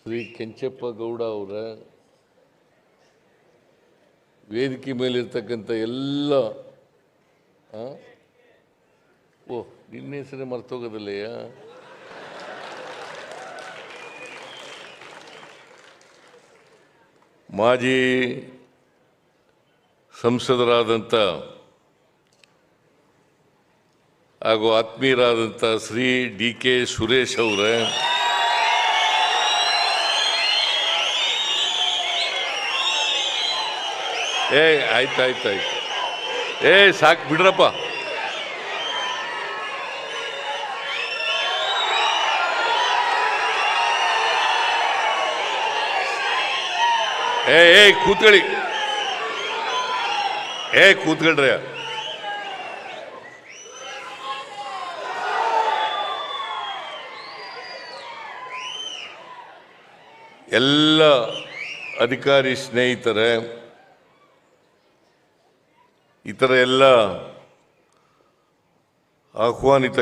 ಶ್ರೀ ಕೆಂಚಪ್ಪ ಗೌಡ ಅವರ ವೇದಿಕೆ ಮೇಲಿರ್ತಕ್ಕಂಥ ಎಲ್ಲ? ಓ, ನಿನ್ನ ಹೆಸರೇ ಮರ್ತೋಗೋದಿಲ್ಲಯ್ಯ ಮಾಜಿ ಸಂಸದರಾದಂಥ ಹಾಗೂ ಆತ್ಮೀಯರಾದಂಥ ಶ್ರೀ ಡಿ ಕೆ ಸುರೇಶ್ ಅವರೇ ಏ, ಆಯ್ತು ಆಯ್ತು ಆಯ್ತು. ಏ, ಸಾಕು, ಬಿಡ್ರಪ್ಪ. ಏ ಏ, ಕೂತ್ಕೊಳ್ಳಿ. ಏ, ಕೂತ್ಕೊಳ್ರಿ. ಎಲ್ಲ ಅಧಿಕಾರಿ ಸ್ನೇಹಿತರೆ ಇತರ ಎಲ್ಲ ಆಹ್ವಾನಿತ